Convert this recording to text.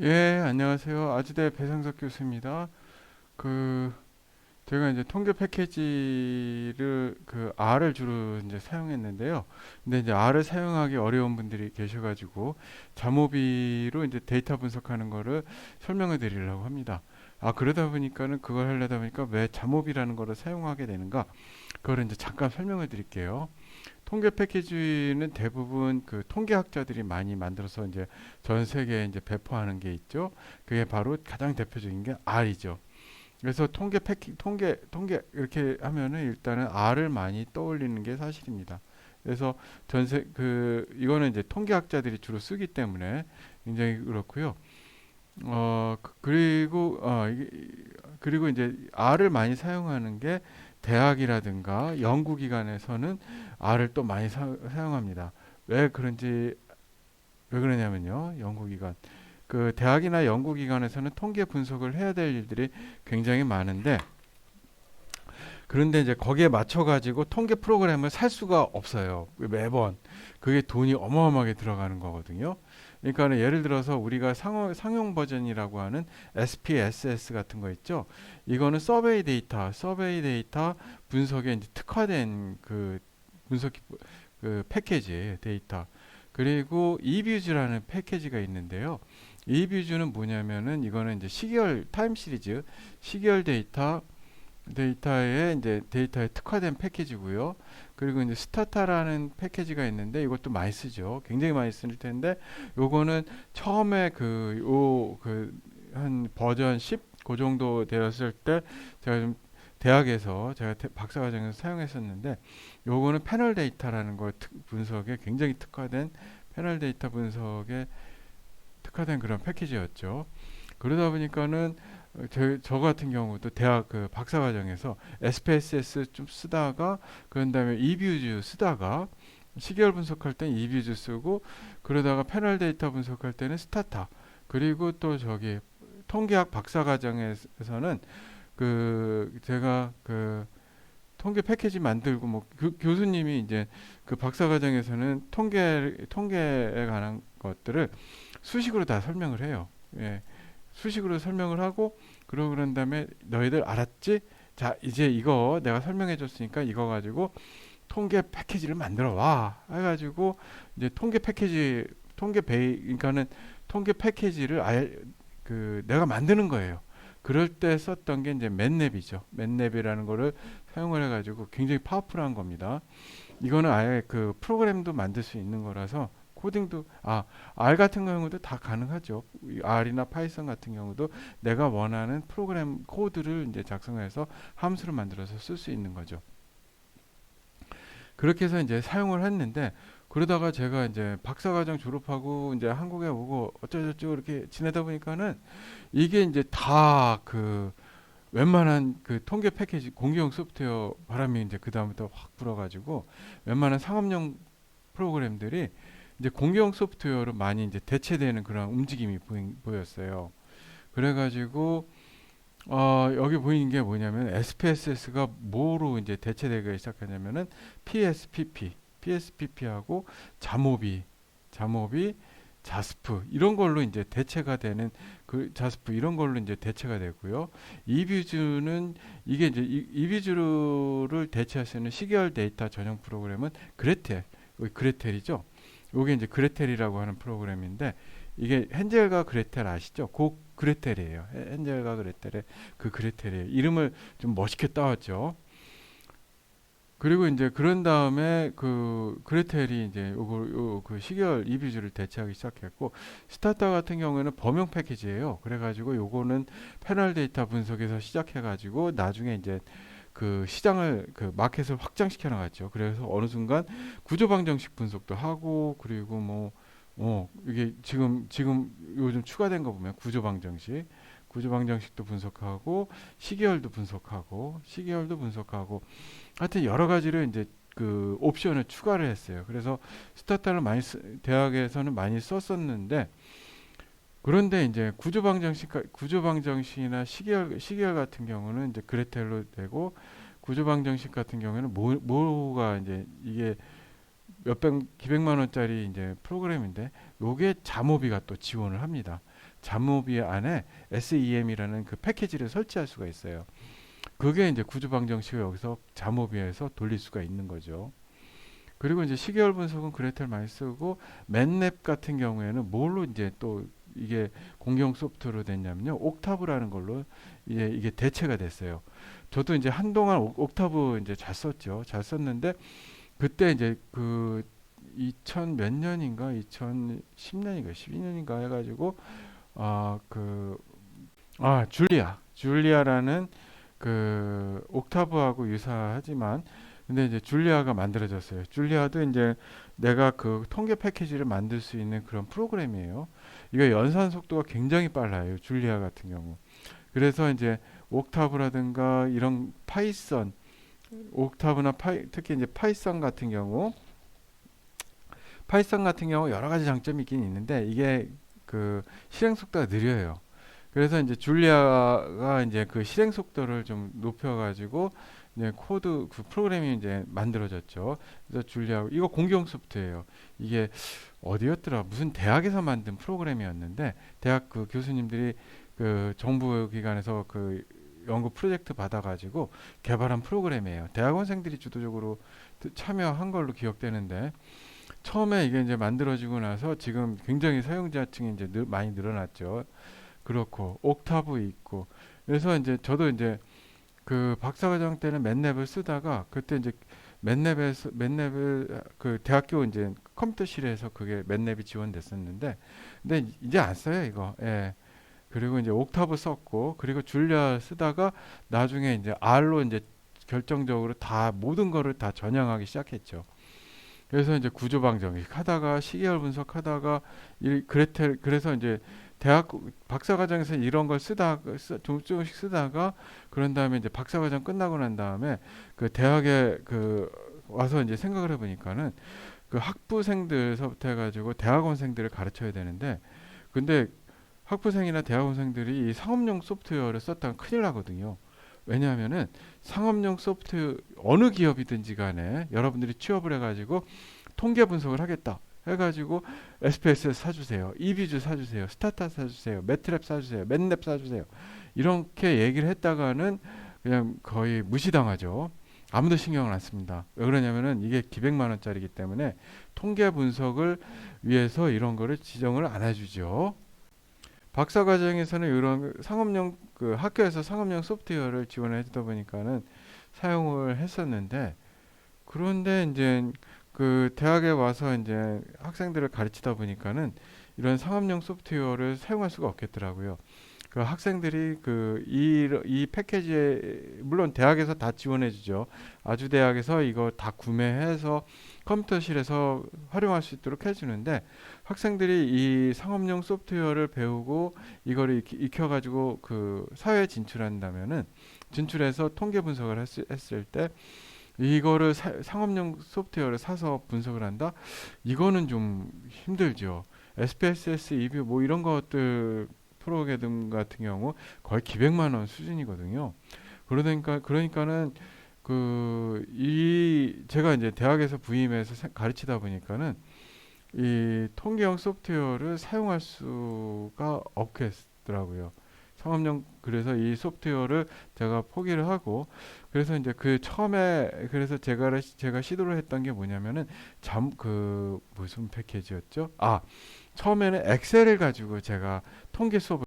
예, 안녕하세요. 아주대 배상석 교수입니다. 그 제가 이제 통계 패키지를 그 R을 주로 이제 사용했는데요. 근데 이제 R을 사용하기 어려운 분들이 계셔가지고 자모비로 이제 데이터 분석하는 거를 설명해 드리려고 합니다. 아, 그러다 보니까는 그걸 하려다 보니까 왜 자모비라는 거를 사용하게 되는가? 그거를 이제 잠깐 설명해 드릴게요. 통계 패키지는 대부분 그 통계학자들이 많이 만들어서 이제 전 세계에 이제 배포하는 게 있죠. 그게 바로 가장 대표적인 게 R이죠. 그래서 통계 패키 통계 통계 이렇게 하면은 일단은 R을 많이 떠올리는 게 사실입니다. 그래서 전세 그 이거는 이제 통계학자들이 주로 쓰기 때문에 굉장히 그렇고요. 어 그- 그리고 어 그리고 이제 R을 많이 사용하는 게 대학이라든가 연구기관에서는 R을 또 많이 사, 사용합니다. 왜 그런지 왜 그러냐면요. 연구기관 그 대학이나 연구기관에서는 통계 분석을 해야 될 일들이 굉장히 많은데 그런데 이제 거기에 맞춰 가지고 통계 프로그램을 살 수가 없어요. 매번 그게 돈이 어마어마하게 들어가는 거거든요. 그러니까 예를 들어서 우리가 상용, 상용 버전이라고 하는 SPSS 같은 거 있죠. 이거는 서베이 데이터, 서베이 데이터 분석에 이제 특화된 그 분석 기- 그 패키지 데이터. 그리고 이뷰즈라는 패키지가 있는데요. 이뷰즈는 뭐냐면은 이거는 이제 시계열 타임 시리즈 시계열 데이터 데이터에 이제 데이터에 특화된 패키지고요. 그리고 이제 스타타라는 패키지가 있는데 이것도 많이 쓰죠. 굉장히 많이 쓸 텐데 요거는 처음에 그 요 그 한 버전 10 그 정도 되었을 때 제가 좀 대학에서 제가 대- 박사 과정에서 사용했었는데 요거는 패널 데이터라는 거 특- 분석에 굉장히 특화된 패널 데이터 분석에 특화된 그런 패키지였죠. 그러다 보니까는 어, 저, 저 같은 경우도 대학 그 박사 과정에서 SPSS 좀 쓰다가 그런 다음에 이뷰즈 쓰다가 시계열 분석할 땐 이뷰즈 쓰고 그러다가 패널 데이터 분석할 때는 스타타 그리고 또 저기 통계학 박사 과정에서는 그 제가 그 통계 패키지 만들고 뭐 교, 교수님이 이제 그 박사 과정에서는 통계 통계에 관한 것들을 수식으로 다 설명을 해요. 예. 수식으로 설명을 하고 그러고 그런 다음에 너희들 알았지? 자, 이제 이거 내가 설명해 줬으니까 이거 가지고 통계 패키지를 만들어 와. 해 가지고 이제 통계 패키지 통계 베이 그러니까는 통계 패키지를 아예 그 내가 만드는 거예요. 그럴 때 썼던 게 이제 맨랩이죠. 맨랩이라는 거를 사용을 해 가지고 굉장히 파워풀한 겁니다. 이거는 아예 그 프로그램도 만들 수 있는 거라서 코딩도 아 R 같은 경우도 다 가능하죠. 이 R이나 파이썬 같은 경우도 내가 원하는 프로그램 코드를 이제 작성해서 함수를 만들어서 쓸 수 있는 거죠. 그렇게 해서 이제 사용을 했는데 그러다가 제가 이제 박사과정 졸업하고 이제 한국에 오고 어쩌저쩌고 이렇게 지내다 보니까는 이게 이제 다 그 웬만한 그 통계 패키지 공개형 소프트웨어 바람이 이제 그 다음부터 확 불어가지고 웬만한 상업용 프로그램들이 이제 공개형 소프트웨어로 많이 이제 대체되는 그런 움직임이 보였어요. 그래가지고 어, 여기 보이는 게 뭐냐면 SPSS가 뭐로 이제 대체되기 시작하냐면은 PSPP, PSPP하고 자모비, 자모비, 자스프 이런 걸로 이제 대체가 되는 그 자스프 이런 걸로 이제 대체가 되고요. 이뷰즈는 이게 이제 이- 이뷰즈를 대체할 수 있는 시계열 데이터 전용 프로그램은 그레텔, 그레텔이죠. 요게 이제 그레텔이라고 하는 프로그램인데 이게 헨젤과 그레텔 아시죠? 그 그레텔이에요. 헤- 헨젤과 그레텔의 그 그레텔이에요. 이름을 좀 멋있게 따왔죠. 그리고 이제 그런 다음에 그 그레텔이 이제 요거 요그 시계열 이비주를 대체하기 시작했고 스타타 같은 경우에는 범용 패키지예요. 그래가지고 요거는 패널 데이터 분석에서 시작해가지고 나중에 이제 그 시장을 그 마켓을 확장시켜 나갔죠. 그래서 어느 순간 구조 방정식 분석도 하고 그리고 뭐 어, 이게 지금 지금 요즘 추가된 거 보면 구조 방정식 구조 방정식도 분석하고 시계열도 분석하고 시계열도 분석하고 하여튼 여러 가지를 이제 그 옵션을 추가를 했어요. 그래서 스타타를 많이 쓰, 대학에서는 많이 썼었는데 그런데 이제 구조 방정식 구조 방정식이나 시계열 시계열 같은 경우는 이제 그레텔로 되고 구조 방정식 같은 경우에는 뭐, 뭐가 이제 이게 몇백 기백만 원짜리 이제 프로그램인데 요게 자모비가 또 지원을 합니다. 자모비 안에 SEM이라는 그 패키지를 설치할 수가 있어요. 그게 이제 구조 방정식을 여기서 자모비에서 돌릴 수가 있는 거죠. 그리고 이제 시계열 분석은 그레텔 많이 쓰고 맨랩 같은 경우에는 뭘로 이제 또 이게 공경 소프트로 됐냐면요. 옥타브라는 걸로 이게, 이게 대체가 됐어요. 저도 이제 한동안 옥- 옥타브 이제 잘 썼죠. 잘 썼는데 그때 이제 그 2000 몇 년인가 2010년인가 12년인가 해가지고 아 그 아 줄리아 줄리아라는 그 옥타브하고 유사하지만 근데 이제 줄리아가 만들어졌어요. 줄리아도 이제 내가 그 통계 패키지를 만들 수 있는 그런 프로그램이에요. 이거 연산 속도가 굉장히 빨라요. 줄리아 같은 경우. 그래서 이제 옥타브라든가 이런 파이썬 옥타브나 파이, 특히 이제 파이썬 같은 경우 파이썬 같은 경우 여러 가지 장점이 있긴 있는데 이게 그 실행 속도가 느려요. 그래서 이제 줄리아가 이제 그 실행 속도를 좀 높여 가지고 이제 코드 그 프로그램이 이제 만들어졌죠. 그래서 줄리아 이거 공경 소프트예요. 이게 어디였더라? 무슨 대학에서 만든 프로그램이었는데 대학 그 교수님들이 그 정부 기관에서 그 연구 프로젝트 받아가지고 개발한 프로그램이에요. 대학원생들이 주도적으로 참여한 걸로 기억되는데 처음에 이게 이제 만들어지고 나서 지금 굉장히 사용자층이 이제 늘, 많이 늘어났죠. 그렇고 옥타브 있고 그래서 이제 저도 이제 그 박사과정 때는 맨랩을 쓰다가 그때 이제 맨랩에서 맨랩을 그 대학교 이제 컴퓨터실에서 그게 맨랩이 지원됐었는데 근데 이제 안 써요 이거. 예. 그리고 이제 옥타브 썼고 그리고 줄리아 쓰다가 나중에 이제 R로 이제 결정적으로 다 모든 거를 다 전향하기 시작했죠. 그래서 이제 구조 방정식 하다가 시계열 분석하다가 이 그레텔 그래서 이제 대학 박사 과정에서 이런 걸 쓰다가 쓰, 조금씩 쓰다가 그런 다음에 이제 박사 과정 끝나고 난 다음에 그 대학에 그 와서 이제 생각을 해보니까는 그 학부생들서부터 해가지고 대학원생들을 가르쳐야 되는데 근데 학부생이나 대학원생들이 이 상업용 소프트웨어를 썼다면 큰일 나거든요. 왜냐하면은 상업용 소프트 어느 기업이든지 간에 여러분들이 취업을 해가지고 통계 분석을 하겠다 해가지고 SPSS 사주세요, 이비주 사주세요, 스타타 사주세요, 매트랩 사주세요, 맨랩 사주세요 이렇게 얘기를 했다가는 그냥 거의 무시당하죠. 아무도 신경을 안 씁니다. 왜 그러냐면은 이게 기백만 원짜리이기 때문에 통계 분석을 위해서 이런 거를 지정을 안 해주죠. 박사 과정에서는 이런 상업용 그 학교에서 상업용 소프트웨어를 지원해 주다 보니까는 사용을 했었는데 그런데 이제 그 대학에 와서 이제 학생들을 가르치다 보니까는 이런 상업용 소프트웨어를 사용할 수가 없겠더라고요. 그 학생들이 그이 이 패키지에 물론 대학에서 다 지원해 주죠. 아주 대학에서 이거 다 구매해서 컴퓨터실에서 활용할 수 있도록 해 주는데 학생들이 이 상업용 소프트웨어를 배우고 이거를 익히- 익혀가지고 그 사회에 진출한다면은 진출해서 통계 분석을 했을 때 이거를 사- 상업용 소프트웨어를 사서 분석을 한다? 이거는 좀 힘들죠. SPSS, EB 뭐 이런 것들 프로그램 같은 경우 거의 기백만 원 수준이거든요. 그러니까 그러니까는 그 이 제가 이제 대학에서 부임해서 세- 가르치다 보니까는 이 통계형 소프트웨어를 사용할 수가 없겠더라고요. 상업용 그래서 이 소프트웨어를 제가 포기를 하고 그래서 이제 그 처음에 그래서 제가 제가 시도를 했던 게 뭐냐면은 잠 그 무슨 패키지였죠? 아 처음에는 엑셀을 가지고 제가 통계 수업을